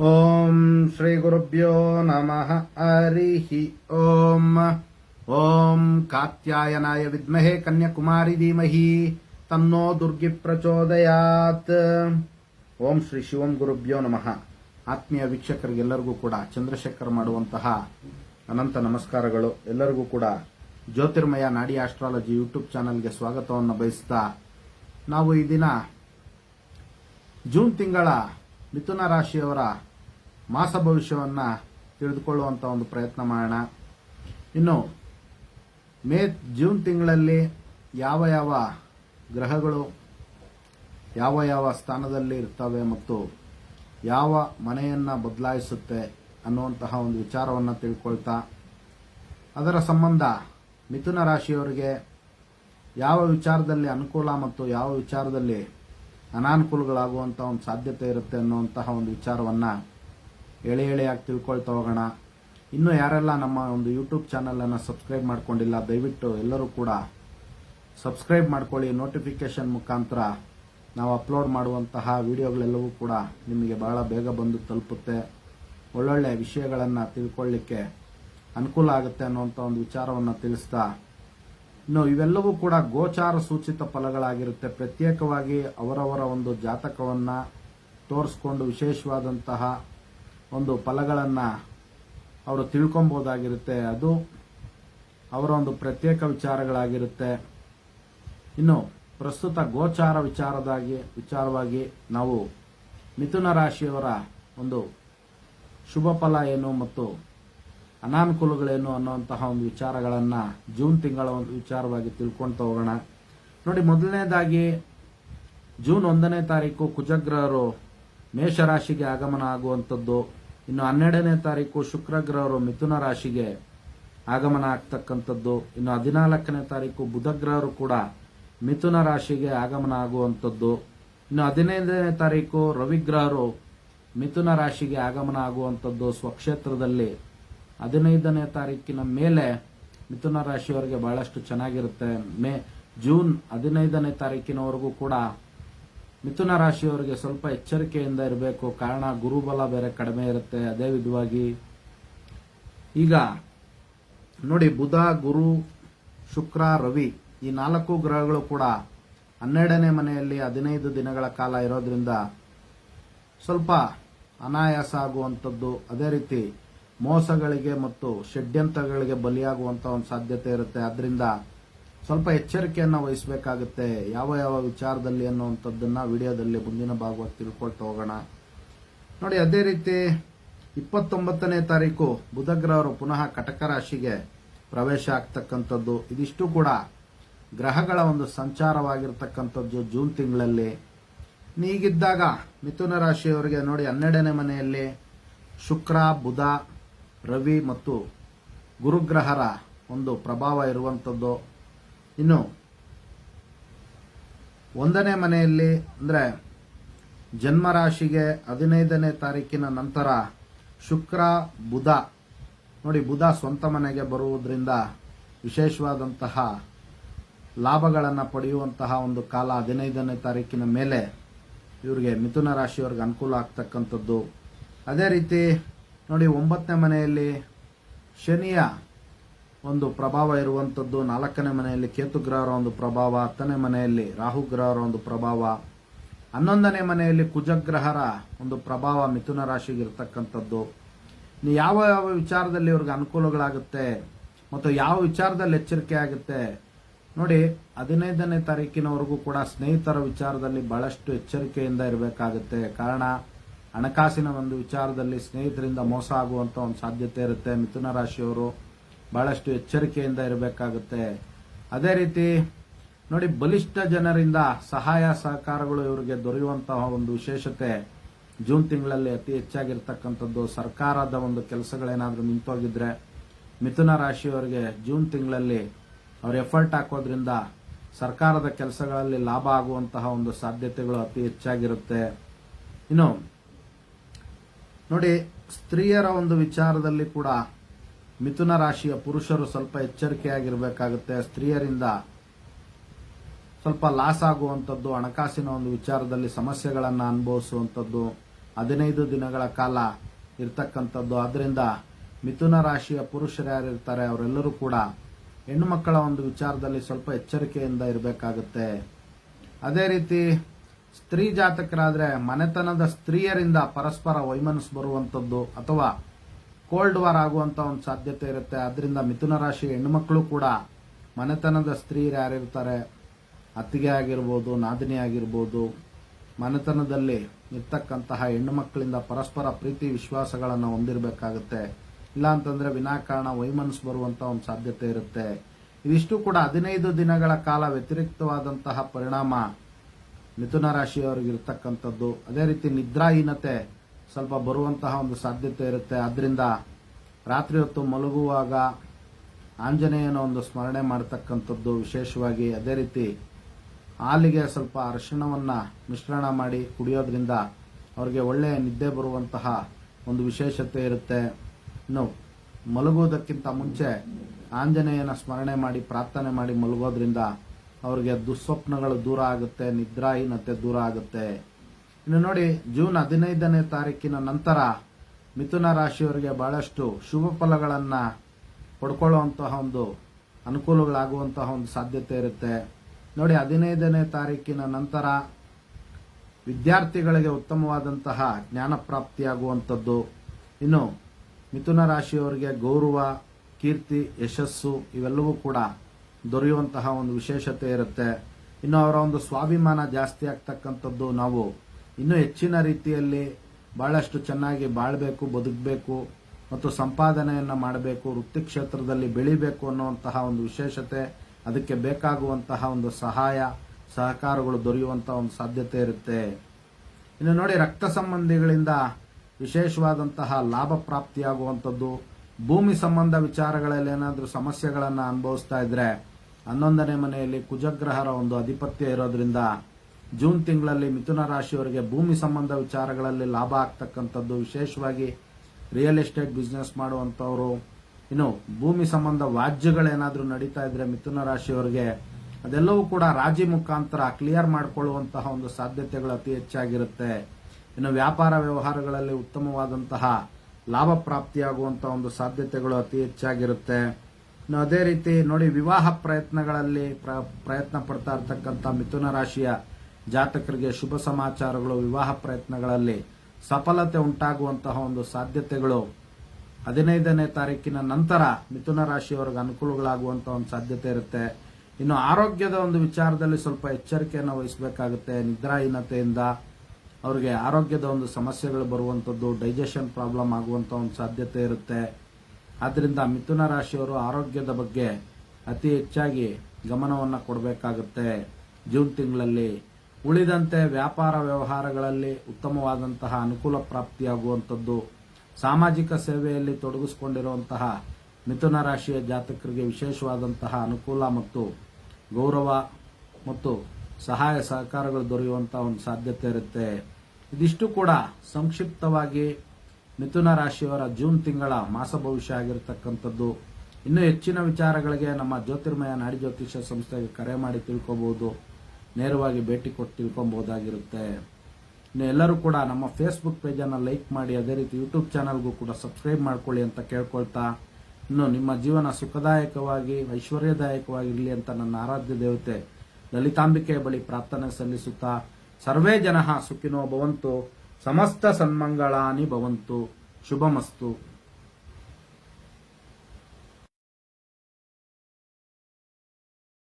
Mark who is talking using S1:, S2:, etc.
S1: ಓಂ ಶ್ರೀ ಗುರುಭ್ಯೋ ನಮಃ ಹರಿ ಓಂ ಓಂ ಕಾತ್ಯಾಯನಾಯ ವಿದ್ಮಹೇ ಕನ್ಯಾಕುಮಾರಿ ಧೀಮಹಿ ತನ್ನೋ ದುರ್ಗಿ ಪ್ರಚೋದಯಾತ್ ಓಂ ಶ್ರೀ ಶಿವಂ ಗುರುಭ್ಯೋ ನಮಃ ಆತ್ಮೀಯ ವೀಕ್ಷಕರಿಗೆಲ್ಲರಿಗೂ ಕೂಡ ಚಂದ್ರಶೇಖರ್ ಮಾಡುವಂತಹ ಅನಂತ ನಮಸ್ಕಾರಗಳು. ಎಲ್ಲರಿಗೂ ಕೂಡ ಜ್ಯೋತಿರ್ಮಯ ನಾಡಿ ಆಸ್ಟ್ರಾಲಜಿ ಯೂಟ್ಯೂಬ್ ಚಾನೆಲ್ಗೆ ಸ್ವಾಗತವನ್ನು ಬಯಸ್ತಾ ನಾವು ಈ ದಿನ ಜೂನ್ ತಿಂಗಳ ಮಿಥುನ ರಾಶಿಯವರ ಮಾಸ ಭವಿಷ್ಯವನ್ನ ತಿಳಿದುಕೊಳ್ಳುವಂತ ಒಂದು ಪ್ರಯತ್ನ ಮಾಡೋಣ. ಇನ್ನು, ಮೇ, ಜೂನ್ ತಿಂಗಳಲ್ಲಿ ಯಾವ ಯಾವ ಗ್ರಹಗಳು, ಯಾವ ಯಾವ ಸ್ಥಾನದಲ್ಲಿ ಇರ್ತವೆ ಮತ್ತು ಯಾವ ಮನೆಯನ್ನ ಬದಲಾಯಿಸುತ್ತೆ ಅನ್ನುವಂತಹ ಒಂದು ವಿಚಾರವನ್ನು ತಿಳ್ಕೊಳ್ತಾ, ಅದರ ಸಂಬಂಧ ಮಿಥುನ ರಾಶಿಯವರಿಗೆ ಯಾವ ವಿಚಾರದಲ್ಲಿ ಅನುಕೂಲ ಮತ್ತು ಯಾವ ವಿಚಾರದಲ್ಲಿ ಅನಾನುಕೂಲಗಳಾಗುವಂಥ ಒಂದು ಸಾಧ್ಯತೆ ಇರುತ್ತೆ ಅನ್ನುವಂತಹ ಒಂದು ವಿಚಾರವನ್ನ ಎಳೆ ಎಳೆಯಾಗಿ ತಿಳ್ಕೊಳ್ತಾ ಹೋಗೋಣ. ಇನ್ನೂ ಯಾರೆಲ್ಲ ನಮ್ಮ ಒಂದು ಯೂಟ್ಯೂಬ್ ಚಾನಲನ್ನು ಸಬ್ಸ್ಕ್ರೈಬ್ ಮಾಡ್ಕೊಂಡಿಲ್ಲ, ದಯವಿಟ್ಟು ಎಲ್ಲರೂ ಕೂಡ ಸಬ್ಸ್ಕ್ರೈಬ್ ಮಾಡ್ಕೊಳ್ಳಿ. ನೋಟಿಫಿಕೇಶನ್ ಮುಖಾಂತರ ನಾವು ಅಪ್ಲೋಡ್ ಮಾಡುವಂತಹ ವಿಡಿಯೋಗಳೆಲ್ಲವೂ ಕೂಡ ನಿಮಗೆ ಬಹಳ ಬೇಗ ಬಂದು ತಲುಪುತ್ತೆ. ಒಳ್ಳೊಳ್ಳೆ ವಿಷಯಗಳನ್ನು ತಿಳ್ಕೊಳ್ಳಿಕ್ಕೆ ಅನುಕೂಲ ಆಗುತ್ತೆ ಅನ್ನುವಂಥ ಒಂದು ವಿಚಾರವನ್ನು ತಿಳಿಸ್ತಾ, ಇನ್ನು ಇವೆಲ್ಲವೂ ಕೂಡ ಗೋಚಾರ ಸೂಚಿತ ಫಲಗಳಾಗಿರುತ್ತೆ. ಪ್ರತ್ಯೇಕವಾಗಿ ಅವರವರ ಒಂದು ಜಾತಕವನ್ನ ತೋರಿಸ್ಕೊಂಡು ವಿಶೇಷವಾದಂತಹ ಒಂದು ಫಲಗಳನ್ನ ಅವರು ತಿಳ್ಕೊಬೋದಾಗಿರುತ್ತೆ. ಅದು ಅವರ ಒಂದು ಪ್ರತ್ಯೇಕ ವಿಚಾರಗಳಾಗಿರುತ್ತೆ. ಇನ್ನು ಪ್ರಸ್ತುತ ಗೋಚಾರ ವಿಚಾರದಾಗಿ, ವಿಚಾರವಾಗಿ ನಾವು ಮಿಥುನ ರಾಶಿಯವರ ಒಂದು ಶುಭ ಫಲ ಏನು ಮತ್ತು ಅನಾನುಕೂಲಗಳೇನು ಅನ್ನುವಂತಹ ಒಂದು ವಿಚಾರಗಳನ್ನ ಜೂನ್ ತಿಂಗಳ ಒಂದು ವಿಚಾರವಾಗಿ ತಿಳ್ಕೊಳ್ತಾ ಹೋಗೋಣ. ನೋಡಿ, ಮೊದಲನೇದಾಗಿ ಜೂನ್ ಒಂದನೇ ತಾರೀಕು ಕುಜಗ್ರಹರು ಮೇಷರಾಶಿಗೆ ಆಗಮನ ಆಗುವಂಥದ್ದು. ಇನ್ನು ಹನ್ನೆರಡನೇ ತಾರೀಕು ಶುಕ್ರಗ್ರಹರು ಮಿಥುನ ರಾಶಿಗೆ ಆಗಮನ ಆಗ್ತಕ್ಕಂಥದ್ದು. ಇನ್ನು ಹದಿನಾಲ್ಕನೇ ತಾರೀಕು ಬುಧಗ್ರಹರು ಕೂಡ ಮಿಥುನ ರಾಶಿಗೆ ಆಗಮನ ಆಗುವಂಥದ್ದು. ಇನ್ನು ಹದಿನೈದನೇ ತಾರೀಕು ರವಿಗ್ರಹರು ಮಿಥುನ ರಾಶಿಗೆ ಆಗಮನ ಆಗುವಂಥದ್ದು ಸ್ವಕ್ಷೇತ್ರದಲ್ಲಿ. ಹದಿನೈದನೇ ತಾರೀಕಿನ ಮೇಲೆ ಮಿಥುನ ರಾಶಿಯವರಿಗೆ ಬಹಳಷ್ಟು ಚೆನ್ನಾಗಿರುತ್ತೆ. ಮೇ, ಜೂನ್ ಹದಿನೈದನೇ ತಾರೀಕಿನವರೆಗೂ ಕೂಡ ಮಿಥುನ ರಾಶಿಯವರಿಗೆ ಸ್ವಲ್ಪ ಎಚ್ಚರಿಕೆಯಿಂದ ಇರಬೇಕು. ಕಾರಣ ಗುರುಬಲ ಬೇರೆ ಕಡಿಮೆ ಇರುತ್ತೆ. ಅದೇ ವಿಧವಾಗಿ ಈಗ ನೋಡಿ, ಬುಧ, ಗುರು, ಶುಕ್ರ, ರವಿ ಈ ನಾಲ್ಕು ಗ್ರಹಗಳು ಕೂಡ ಹನ್ನೆರಡನೇ ಮನೆಯಲ್ಲಿ ಹದಿನೈದು ದಿನಗಳ ಕಾಲ ಇರೋದ್ರಿಂದ ಸ್ವಲ್ಪ ಅನಾಯಾಸ ಆಗುವಂಥದ್ದು. ಅದೇ ರೀತಿ ಮೋಸಗಳಿಗೆ ಮತ್ತು ಷಡ್ಯಂತ್ರಗಳಿಗೆ ಬಲಿಯಾಗುವಂಥ ಒಂದು ಸಾಧ್ಯತೆ ಇರುತ್ತೆ. ಅದರಿಂದ ಸ್ವಲ್ಪ ಎಚ್ಚರಿಕೆಯನ್ನು ವಹಿಸಬೇಕಾಗುತ್ತೆ. ಯಾವ ಯಾವ ವಿಚಾರದಲ್ಲಿ ಅನ್ನುವಂಥದ್ದನ್ನ ವಿಡಿಯೋದಲ್ಲಿ ಮುಂದಿನ ಭಾಗವಾಗಿ ತಿಳ್ಕೊಳ್ತಾ ಹೋಗೋಣ. ನೋಡಿ, ಅದೇ ರೀತಿ ಇಪ್ಪತ್ತೊಂಬತ್ತನೇ ತಾರೀಕು ಬುಧಗ್ರಹರು ಪುನಃ ಕಟಕ ರಾಶಿಗೆ ಪ್ರವೇಶ ಆಗ್ತಕ್ಕಂಥದ್ದು. ಇದಿಷ್ಟು ಕೂಡ ಗ್ರಹಗಳ ಒಂದು ಸಂಚಾರವಾಗಿರ್ತಕ್ಕಂಥದ್ದು ಜೂನ್ ತಿಂಗಳಲ್ಲಿ. ನೀಗಿದ್ದಾಗ ಮಿಥುನ ರಾಶಿಯವರಿಗೆ ನೋಡಿ, ಹನ್ನೆರಡನೇ ಮನೆಯಲ್ಲಿ ಶುಕ್ರ, ಬುಧ, ರವಿ ಮತ್ತು ಗುರುಗ್ರಹರ ಒಂದು ಪ್ರಭಾವ ಇರುವಂಥದ್ದು. ಇನ್ನು ಒಂದನೇ ಮನೆಯಲ್ಲಿ ಅಂದರೆ ಜನ್ಮರಾಶಿಗೆ ಹದಿನೈದನೇ ತಾರೀಕಿನ ನಂತರ ಶುಕ್ರ, ಬುಧ, ನೋಡಿ ಬುಧ ಸ್ವಂತ ಮನೆಗೆ ಬರುವುದರಿಂದ ವಿಶೇಷವಾದಂತಹ ಲಾಭಗಳನ್ನು ಪಡೆಯುವಂತಹ ಒಂದು ಕಾಲ ಹದಿನೈದನೇ ತಾರೀಕಿನ ಮೇಲೆ ಇವರಿಗೆ ಮಿಥುನ ರಾಶಿಯವ್ರಿಗೆ ಅನುಕೂಲ ಆಗ್ತಕ್ಕಂಥದ್ದು. ಅದೇ ರೀತಿ ನೋಡಿ ಒಂಬತ್ತನೇ ಮನೆಯಲ್ಲಿ ಶನಿಯ ಒಂದು ಪ್ರಭಾವ ಇರುವಂಥದ್ದು ನಾಲ್ಕನೇ ಮನೆಯಲ್ಲಿ ಕೇತು ಗ್ರಹರ ಒಂದು ಪ್ರಭಾವ, ಹತ್ತನೇ ಮನೆಯಲ್ಲಿ ರಾಹು ಗ್ರಹರ ಒಂದು ಪ್ರಭಾವ, ಹನ್ನೊಂದನೇ ಮನೆಯಲ್ಲಿ ಕುಜಗ್ರಹರ ಒಂದು ಪ್ರಭಾವ ಮಿಥುನ ರಾಶಿಗೆ ಇರತಕ್ಕಂಥದ್ದು. ಯಾವ ಯಾವ ವಿಚಾರದಲ್ಲಿ ಇವ್ರಿಗೆ ಅನುಕೂಲಗಳಾಗುತ್ತೆ ಮತ್ತು ಯಾವ ವಿಚಾರದಲ್ಲಿ ಎಚ್ಚರಿಕೆ ಆಗುತ್ತೆ? ನೋಡಿ, ಹದಿನೈದನೇ ತಾರೀಕಿನವರೆಗೂ ಕೂಡ ಸ್ನೇಹಿತರ ವಿಚಾರದಲ್ಲಿ ಬಹಳಷ್ಟು ಎಚ್ಚರಿಕೆಯಿಂದ ಇರಬೇಕಾಗುತ್ತೆ. ಕಾರಣ, ಹಣಕಾಸಿನ ಒಂದು ವಿಚಾರದಲ್ಲಿ ಸ್ನೇಹಿತರಿಂದ ಮೋಸ ಆಗುವಂತ ಒಂದು ಸಾಧ್ಯತೆ ಇರುತ್ತೆ ಮಿಥುನ ರಾಶಿಯವರು. ಬಹಳಷ್ಟು ಎಚ್ಚರಿಕೆಯಿಂದ ಇರಬೇಕಾಗುತ್ತೆ. ಅದೇ ರೀತಿ, ನೋಡಿ, ಬಲಿಷ್ಠ ಜನರಿಂದ ಸಹಾಯ ಸಹಕಾರಗಳು ಇವರಿಗೆ ದೊರೆಯುವಂತಹ ಒಂದು ವಿಶೇಷತೆ, ಜೂನ್ ತಿಂಗಳಲ್ಲಿ ಅತಿ ಹೆಚ್ಚಾಗಿರ್ತಕ್ಕಂಥದ್ದು ಸರ್ಕಾರದ ಒಂದು ಕೆಲಸಗಳೇನಾದರೂ ನಿಂತೋಗಿದ್ರೆ, ಮಿಥುನ ರಾಶಿಯವರಿಗೆ ಜೂನ್ ತಿಂಗಳಲ್ಲಿ ಅವ್ರ ಎಫರ್ಟ್ ಹಾಕೋದ್ರಿಂದ ಸರ್ಕಾರದ ಕೆಲಸಗಳಲ್ಲಿ ಲಾಭ ಆಗುವಂತಹ ಒಂದು ಸಾಧ್ಯತೆಗಳು ಅತಿ ಹೆಚ್ಚಾಗಿರುತ್ತೆ. ಇನ್ನು, ನೋಡಿ, ಸ್ತ್ರೀಯರ ಒಂದು ವಿಚಾರದಲ್ಲಿ ಕೂಡ ಮಿಥುನ ರಾಶಿಯ ಪುರುಷರು ಸ್ವಲ್ಪ ಎಚ್ಚರಿಕೆಯಾಗಿರಬೇಕಾಗುತ್ತೆ. ಸ್ತ್ರೀಯರಿಂದ ಸ್ವಲ್ಪ ಲಾಸ್ ಆಗುವಂಥದ್ದು, ಹಣಕಾಸಿನ ಒಂದು ವಿಚಾರದಲ್ಲಿ ಸಮಸ್ಯೆಗಳನ್ನು ಅನುಭವಿಸುವಂಥದ್ದು, ಹದಿನೈದು ದಿನಗಳ ಕಾಲ ಇರ್ತಕ್ಕಂಥದ್ದು. ಆದ್ದರಿಂದ ಮಿಥುನ ರಾಶಿಯ ಪುರುಷರು ಯಾರಿರ್ತಾರೆ ಅವರೆಲ್ಲರೂ ಕೂಡ ಹೆಣ್ಣು ಮಕ್ಕಳ ಒಂದು ವಿಚಾರದಲ್ಲಿ ಸ್ವಲ್ಪ ಎಚ್ಚರಿಕೆಯಿಂದ ಇರಬೇಕಾಗುತ್ತೆ. ಅದೇ ರೀತಿ ಸ್ತ್ರೀ ಜಾತಕರಾದರೆ ಮನೆತನದ ಸ್ತ್ರೀಯರಿಂದ ಪರಸ್ಪರ ವೈಮನಸ್ ಬರುವಂಥದ್ದು ಅಥವಾ ಕೋಲ್ಡ್ ವಾರ್ ಆಗುವಂತ ಒಂದು ಸಾಧ್ಯತೆ ಇರುತ್ತೆ. ಅದರಿಂದ ಮಿಥುನ ರಾಶಿ ಹೆಣ್ಣುಮಕ್ಕಳು ಕೂಡ ಮನೆತನದ ಸ್ತ್ರೀಯರು ಯಾರಿರ್ತಾರೆ? ಅತ್ತಿಗೆ ಆಗಿರ್ಬೋದು, ನಾದಿನಿ ಆಗಿರ್ಬೋದು, ಮನೆತನದಲ್ಲಿ ಇರ್ತಕ್ಕಂತಹ ಹೆಣ್ಣು ಮಕ್ಕಳಿಂದ ಪರಸ್ಪರ ಪ್ರೀತಿ, ವಿಶ್ವಾಸಗಳನ್ನು ಹೊಂದಿರಬೇಕಾಗುತ್ತೆ. ಇಲ್ಲ ಅಂತಂದ್ರೆ ವಿನಾಕಾರಣ ವೈಮನಸ್ ಬರುವಂತ ಒಂದು ಸಾಧ್ಯತೆ ಇರುತ್ತೆ. ಇದಿಷ್ಟು ಕೂಡ ಹದಿನೈದು ದಿನಗಳ ಕಾಲ ವ್ಯತಿರಿಕ್ತವಾದಂತಹ ಪರಿಣಾಮ ಮಿಥುನ ರಾಶಿಯವರಿಗೆ ಇರ್ತಕ್ಕಂಥದ್ದು ಅದೇ ರೀತಿ ನಿದ್ರಾಹೀನತೆ ಸ್ವಲ್ಪ ಬರುವಂತಹ ಒಂದು ಸಾಧ್ಯತೆ ಇರುತ್ತೆ. ಆದ್ದರಿಂದ ರಾತ್ರಿ ಹೊತ್ತು ಮಲಗುವಾಗ ಆಂಜನೇಯನ ಒಂದು ಸ್ಮರಣೆ ಮಾಡತಕ್ಕಂಥದ್ದು ವಿಶೇಷವಾಗಿ ಅದೇ ರೀತಿ ಹಾಲಿಗೆ ಸ್ವಲ್ಪ ಅರಿಶಿಣವನ್ನ ಮಿಶ್ರಣ ಮಾಡಿ ಕುಡಿಯೋದ್ರಿಂದ ಅವರಿಗೆ ಒಳ್ಳೆಯ ನಿದ್ದೆ ಬರುವಂತಹ ಒಂದು ವಿಶೇಷತೆ ಇರುತ್ತೆ. ಇನ್ನು ಮಲಗುವುದಕ್ಕಿಂತ ಮುಂಚೆ ಆಂಜನೇಯನ ಸ್ಮರಣೆ ಮಾಡಿ ಪ್ರಾರ್ಥನೆ ಮಾಡಿ ಮಲಗೋದ್ರಿಂದ ಅವರಿಗೆ ದುಸ್ವಪ್ನಗಳು ದೂರ ಆಗುತ್ತೆ, ನಿದ್ರಾಹೀನತೆ ದೂರ ಆಗುತ್ತೆ. ಇನ್ನು ನೋಡಿ, ಜೂನ್ ಹದಿನೈದನೇ ತಾರೀಕಿನ ನಂತರ ಮಿಥುನ ರಾಶಿಯವರಿಗೆ ಬಹಳಷ್ಟು ಶುಭ ಫಲಗಳನ್ನು ಪಡ್ಕೊಳ್ಳುವಂತಹ ಒಂದು ಅನುಕೂಲಗಳಾಗುವಂತಹ ಒಂದು ಸಾಧ್ಯತೆ ಇರುತ್ತೆ. ನೋಡಿ, ಹದಿನೈದನೇ ತಾರೀಕಿನ ನಂತರ ವಿದ್ಯಾರ್ಥಿಗಳಿಗೆ ಉತ್ತಮವಾದಂತಹ ಜ್ಞಾನ ಪ್ರಾಪ್ತಿಯಾಗುವಂಥದ್ದು. ಇನ್ನು ಮಿಥುನ ರಾಶಿಯವರಿಗೆ ಗೌರವ, ಕೀರ್ತಿ, ಯಶಸ್ಸು ಇವೆಲ್ಲವೂ ಕೂಡ ದೊರೆಯುವಂತಹ ಒಂದು ವಿಶೇಷತೆ ಇರುತ್ತೆ. ಇನ್ನು ಅವರ ಒಂದು ಸ್ವಾಭಿಮಾನ ಜಾಸ್ತಿ ಆಗ್ತಕ್ಕಂಥದ್ದು ನಾವು ಇನ್ನೂ ಹೆಚ್ಚಿನ ರೀತಿಯಲ್ಲಿ ಬಹಳಷ್ಟು ಚೆನ್ನಾಗಿ ಬಾಳ್ಬೇಕು, ಬದುಕಬೇಕು ಮತ್ತು ಸಂಪಾದನೆಯನ್ನು ಮಾಡಬೇಕು ವೃತ್ತಿ ಕ್ಷೇತ್ರದಲ್ಲಿ ಬೆಳಿಬೇಕು ಅನ್ನುವಂತಹ ಒಂದು ವಿಶೇಷತೆ, ಅದಕ್ಕೆ ಬೇಕಾಗುವಂತಹ ಒಂದು ಸಹಾಯ, ಸಹಕಾರಗಳು ದೊರೆಯುವಂತಹ ಒಂದು ಸಾಧ್ಯತೆ ಇರುತ್ತೆ. ಇನ್ನು ನೋಡಿ, ರಕ್ತ ಸಂಬಂಧಿಗಳಿಂದ ವಿಶೇಷವಾದಂತಹ ಲಾಭ ಪ್ರಾಪ್ತಿಯಾಗುವಂಥದ್ದು, ಭೂಮಿ ಸಂಬಂಧ ವಿಚಾರಗಳಲ್ಲಿ ಏನಾದರೂ ಸಮಸ್ಯೆಗಳನ್ನು ಅನುಭವಿಸ್ತಾ ಇದ್ರೆ, ಹನ್ನೊಂದನೇ ಮನೆಯಲ್ಲಿ ಕುಜಗ್ರಹರ ಒಂದು ಆಧಿಪತ್ಯ ಇರೋದ್ರಿಂದ ಜೂನ್ ತಿಂಗಳಲ್ಲಿ ಮಿಥುನ ರಾಶಿಯವರಿಗೆ ಭೂಮಿ ಸಂಬಂಧ ವಿಚಾರಗಳಲ್ಲಿ ಲಾಭ ಆಗ್ತಕ್ಕಂಥದ್ದು ವಿಶೇಷವಾಗಿ ರಿಯಲ್ ಎಸ್ಟೇಟ್ ಬಿಸ್ನೆಸ್ ಮಾಡುವಂತವರು ಇನ್ನು ಭೂಮಿ ಸಂಬಂಧ ವಾಜ್ಯಗಳೇನಾದರೂ ನಡೀತಾ ಇದ್ರೆ ಮಿಥುನ ರಾಶಿಯವರಿಗೆ ಅದೆಲ್ಲವೂ ಕೂಡ ರಾಜಿ ಮುಖಾಂತರ ಕ್ಲಿಯರ್ ಮಾಡಿಕೊಳ್ಳುವಂತಹ ಒಂದು ಸಾಧ್ಯತೆಗಳು ಅತಿ ಹೆಚ್ಚಾಗಿರುತ್ತೆ. ಇನ್ನು ವ್ಯಾಪಾರ ವ್ಯವಹಾರಗಳಲ್ಲಿ ಉತ್ತಮವಾದಂತಹ ಲಾಭ ಪ್ರಾಪ್ತಿಯಾಗುವಂತಹ ಒಂದು ಸಾಧ್ಯತೆಗಳು ಅತಿ ಹೆಚ್ಚಾಗಿರುತ್ತೆ. ಇನ್ನು ಅದೇ ರೀತಿ ನೋಡಿ ವಿವಾಹ ಪ್ರಯತ್ನಗಳಲ್ಲಿ ಪ್ರ- ಪ್ರಯತ್ನ ಪಡ್ತಾ ಇರತಕ್ಕಂಥ ಮಿಥುನ ರಾಶಿಯ ಜಾತಕರಿಗೆ ಶುಭ ಸಮಾಚಾರಗಳು, ವಿವಾಹ ಪ್ರಯತ್ನಗಳಲ್ಲಿ ಸಫಲತೆ ಉಂಟಾಗುವಂತಹ ಒಂದು ಸಾಧ್ಯತೆಗಳು ಹದಿನೈದನೇ ತಾರೀಕಿನ ನಂತರ ಮಿಥುನ ರಾಶಿಯವರಿಗೆ ಅನುಕೂಲಗಳಾಗುವಂತಹ ಒಂದು ಸಾಧ್ಯತೆ ಇರುತ್ತೆ. ಇನ್ನು ಆರೋಗ್ಯದ ಒಂದು ವಿಚಾರದಲ್ಲಿ ಸ್ವಲ್ಪ ಎಚ್ಚರಿಕೆಯನ್ನು ವಹಿಸಬೇಕಾಗುತ್ತೆ. ನಿದ್ರಾಹೀನತೆಯಿಂದ ಅವರಿಗೆ ಆರೋಗ್ಯದ ಒಂದು ಸಮಸ್ಯೆಗಳು ಬರುವಂಥದ್ದು ಡೈಜೆಷನ್ ಪ್ರಾಬ್ಲಮ್ ಆಗುವಂಥ ಒಂದು ಸಾಧ್ಯತೆ ಇರುತ್ತೆ. ಆದ್ದರಿಂದ ಮಿಥುನ ರಾಶಿಯವರು ಆರೋಗ್ಯದ ಬಗ್ಗೆ ಅತಿ ಹೆಚ್ಚಾಗಿ ಗಮನವನ್ನು ಕೊಡಬೇಕಾಗುತ್ತೆ. ಜೂನ್ ತಿಂಗಳಲ್ಲಿ ಉಳಿದಂತೆ ವ್ಯಾಪಾರ ವ್ಯವಹಾರಗಳಲ್ಲಿ ಉತ್ತಮವಾದಂತಹ ಅನುಕೂಲ ಪ್ರಾಪ್ತಿಯಾಗುವಂಥದ್ದು, ಸಾಮಾಜಿಕ ಸೇವೆಯಲ್ಲಿ ತೊಡಗಿಸಿಕೊಂಡಿರುವಂತಹ ಮಿಥುನ ರಾಶಿಯ ಜಾತಕರಿಗೆ ವಿಶೇಷವಾದಂತಹ ಅನುಕೂಲ ಮತ್ತು ಗೌರವ ಮತ್ತು ಸಹಾಯ ಸಹಕಾರಗಳು ದೊರೆಯುವಂತಹ ಒಂದು ಸಾಧ್ಯತೆ ಇರುತ್ತೆ. ಇದಿಷ್ಟು ಕೂಡ ಸಂಕ್ಷಿಪ್ತವಾಗಿ ಮಿಥುನ ರಾಶಿಯವರ ಜೂನ್ ತಿಂಗಳ ಮಾಸ ಭವಿಷ್ಯ ಆಗಿರತಕ್ಕಂಥದ್ದು. ಇನ್ನೂ ಹೆಚ್ಚಿನ ವಿಚಾರಗಳಿಗೆ ನಮ್ಮ ಜ್ಯೋತಿರ್ಮಯ ನಾಡಿ ಜ್ಯೋತಿಷ್ಯ ಸಂಸ್ಥೆಗೆ ಕರೆ ಮಾಡಿ ತಿಳ್ಕೊಬಹುದು ನೇರವಾಗಿ ಭೇಟಿ ಕೊಟ್ಟು ತಿಳ್ಕೊಬೋದಾಗಿರುತ್ತೆ ಎಲ್ಲರೂ ಕೂಡ ನಮ್ಮ ಫೇಸ್ಬುಕ್ ಪೇಜನ್ನು ಲೈಕ್ ಮಾಡಿ, ಅದೇ ರೀತಿ ಯೂಟ್ಯೂಬ್ ಚಾನಲ್ಗೂ ಕೂಡ ಸಬ್ಸ್ಕ್ರೈಬ್ ಮಾಡ್ಕೊಳ್ಳಿ ಅಂತ ಕೇಳ್ಕೊಳ್ತಾ, ಇನ್ನು ನಿಮ್ಮ ಜೀವನ ಸುಖದಾಯಕವಾಗಿ, ಐಶ್ವರ್ಯದಾಯಕವಾಗಿರಲಿ ಅಂತ ನನ್ನ ಆರಾಧ್ಯ ದೇವತೆ ಲಲಿತಾಂಬಿಕೆ ಬಳಿ ಪ್ರಾರ್ಥನೆ ಸಲ್ಲಿಸುತ್ತಾ, ಸರ್ವೇ ಜನ ಸುಖಿನೋ ಭವಂತು, ಸಮಸ್ತ ಸನ್ಮಂಗಳಾನಿ ಭವಂತು, ಶುಭಮಸ್ತು.